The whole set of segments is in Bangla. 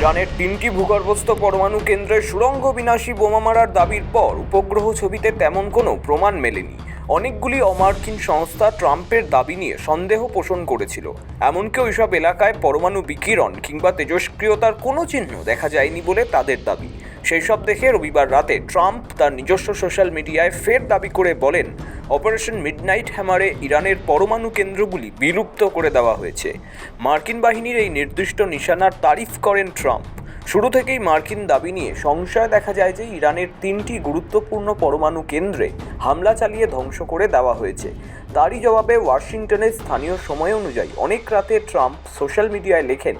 ইরানের তিনটি ভূগর্ভস্থ পরমাণু কেন্দ্রের সুরঙ্গ বিনাশী বোমা মারার দাবির পর উপগ্রহ ছবিতে তেমন কোনো প্রমাণ মেলেনি। অনেকগুলি অমার্কিন সংস্থা ট্রাম্পের দাবি নিয়ে সন্দেহ পোষণ করেছিল। এমনকি ওইসব এলাকায় পরমাণু বিকিরণ কিংবা তেজস্ক্রিয়তার কোনো চিহ্ন দেখা যায়নি বলে তাদের দাবি। সেই সব দেখে রবিবার রাতে ট্রাম্প তার নিজস্ব সোশ্যাল মিডিয়ায় ফের দাবি করে বলেন, অপারেশন মিডনাইট হ্যামারে ইরানের পরমাণু কেন্দ্রগুলি বিলুপ্ত করে দেওয়া হয়েছে। মার্কিন বাহিনীর এই নির্দিষ্ট নিশানার তারিফ করেন ট্রাম্প। শুরু থেকেই মার্কিন দাবি নিয়ে সংশয় দেখা যায় যে ইরানের তিনটি গুরুত্বপূর্ণ পরমাণু কেন্দ্রে হামলা চালিয়ে ধ্বংস করে দেওয়া হয়েছে। তারই জবাবে ওয়াশিংটনের স্থানীয় সময় অনুযায়ী অনেক রাতে ট্রাম্প সোশ্যাল মিডিয়ায় লেখেন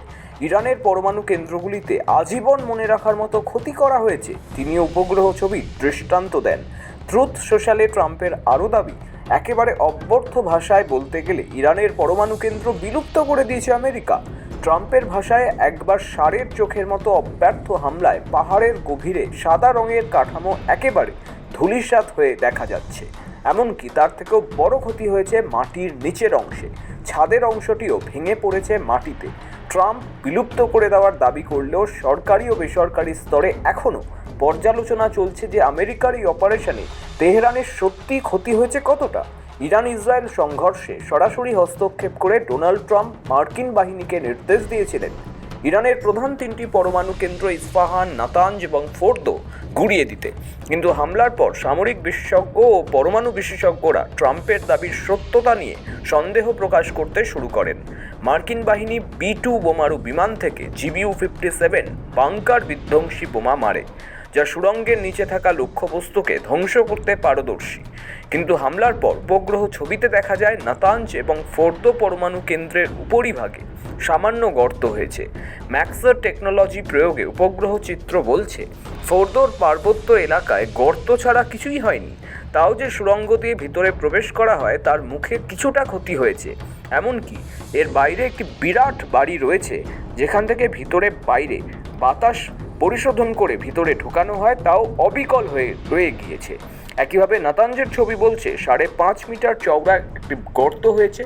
ইরানের পরমাণু কেন্দ্রগুলিতে আজীবন মনে রাখার মতো ক্ষতি করা হয়েছে তিনি উপগ্রহ ছবির দৃষ্টান্ত দেন। ট্রুথ সোশ্যালে ট্রাম্পের আরও দাবি, একেবারে অব্যর্থ ভাষায় বলতে গেলে ইরানের পরমাণু কেন্দ্র বিলুপ্ত করে দিয়েছে আমেরিকা। ট্রাম্পের ভাষায় একবার সারের চোখের মতো অব্যর্থ হামলায় পাহাড়ের গভীরে সাদা রঙের কাঠামো একেবারে ধূলিসাৎ হয়ে দেখা যাচ্ছে। এমনকি তার থেকেও বড় ক্ষতি হয়েছে মাটির নিচের অংশে। ছাদের অংশটিও ভেঙে পড়েছে মাটিতে। ট্রাম্প বিলুপ্ত করে দেওয়ার দাবি করলেও সরকারি ও বেসরকারি স্তরে এখনও পর্যালোচনা চলছে যে আমেরিকার এই অপারেশনে তেহরানের সত্যি ক্ষতি হয়েছে কতটা? ইরান ইসরায়েল সংঘর্ষে সরাসরি হস্তক্ষেপ করে ডোনাল্ড ট্রাম্প মার্কিন বাহিনীকে নির্দেশ দিয়েছিলেন। ইরানের প্রধান তিনটি পরমাণু কেন্দ্র ইস্পাহান নাতাঞ্জ এবং ফোর্দো গুড়িয়ে দিতে। কিন্তু হামলার পর সামরিক বিশেষজ্ঞ ও পরমাণু বিশেষজ্ঞরা ট্রাম্পের দাবির সত্যতা নিয়ে সন্দেহ প্রকাশ করতে শুরু করেন। মার্কিন বাহিনী বি টু বোমারু বিমান থেকে জিবিউ ফিফটি সেভেন বাংকার বিধ্বংসী বোমা মারে, যা সুড়ঙ্গের নিচে থাকা লক্ষ্যবস্তুকে ধ্বংস করতে পারদর্শী। কিন্তু হামলার পর উপগ্রহ ছবিতে দেখা যায় নাতাঞ্জ এবং ফোর্দো পরমাণু কেন্দ্রের উপরিভাগে সামান্য গর্ত হয়েছে। ম্যাক্সার টেকনোলজি প্রয়োগে উপগ্রহ চিত্র বলছে, ফোর্দোর পার্বত্য এলাকায় গর্ত ছাড়া কিছুই হয়নি। তাও যে সুড়ঙ্গ দিয়ে ভিতরে প্রবেশ করা হয়, তার মুখে কিছুটা ক্ষতি হয়েছে। এমনকি এর বাইরে একটি বিরাট বাড়ি রয়েছে, যেখান থেকে ভিতরে বাইরে বাতাস পরিশোধন করে ভিতরে ঢুকানো হয়, তাও অবিকল হয়ে রয়ে গিয়েছে। একইভাবে নাতাঞ্জের ছবি বলছে, সাড়ে পাঁচ মিটার চওড়া একটি গর্ত হয়েছে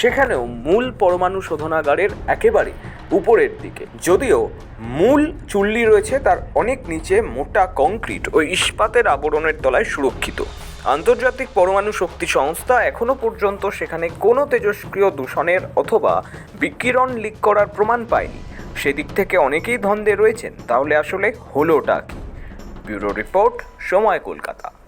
সেখানেও মূল পরমাণু শোধনাগারের একেবারে উপরের দিকে। যদিও মূল চুল্লি রয়েছে তার অনেক নিচে মোটা কংক্রিট ও ইস্পাতের আবরণের তলায় সুরক্ষিত। আন্তর্জাতিক পরমাণু শক্তি সংস্থা এখনও পর্যন্ত সেখানে কোনো তেজস্ক্রিয় দূষণের অথবা বিকিরণ লিক করার প্রমাণ পায়নি। সেদিক থেকে অনেকেই ধন্দে রয়েছেন, তাহলে আসলে হলোটা কি? ব্যুরো রিপোর্ট, সময় কলকাতা।